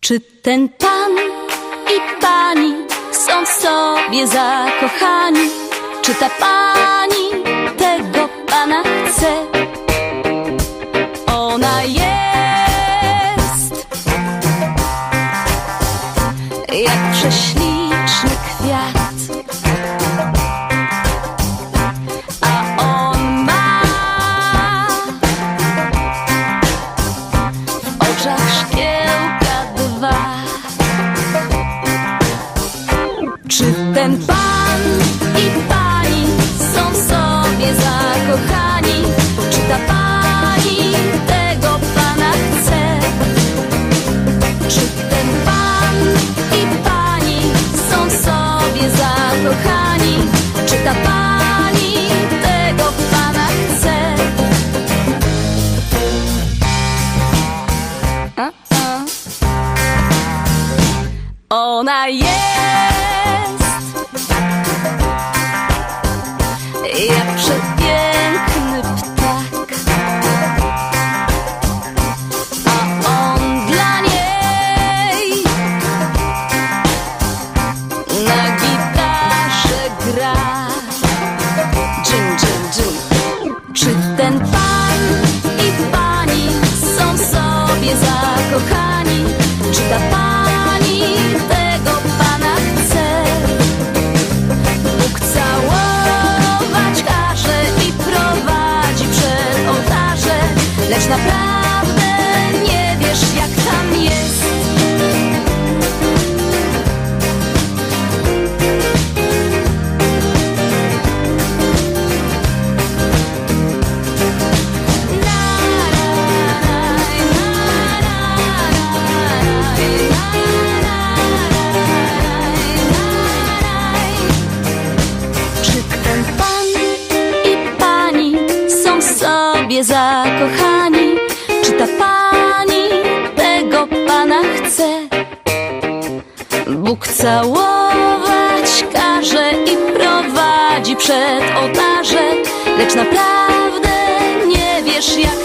Czy ten pan i pani są w sobie zakochani? Czy ta pani tego pana chce? Ona jest jak prześliczny kwiat, a on ma w oczach szkiełka Czy ten pan i pani są w sobie zakochani? Czy ta pani tego pana chce? Czy ten pan i pani są w sobie zakochani? Czy ta pani tego pana chce? A, a. Ona jest jak przepiękny zakochani? Czy ta pani tego pana chce? Bóg całować każe i prowadzi przed ołtarze, lecz naprawdę nie wiesz jak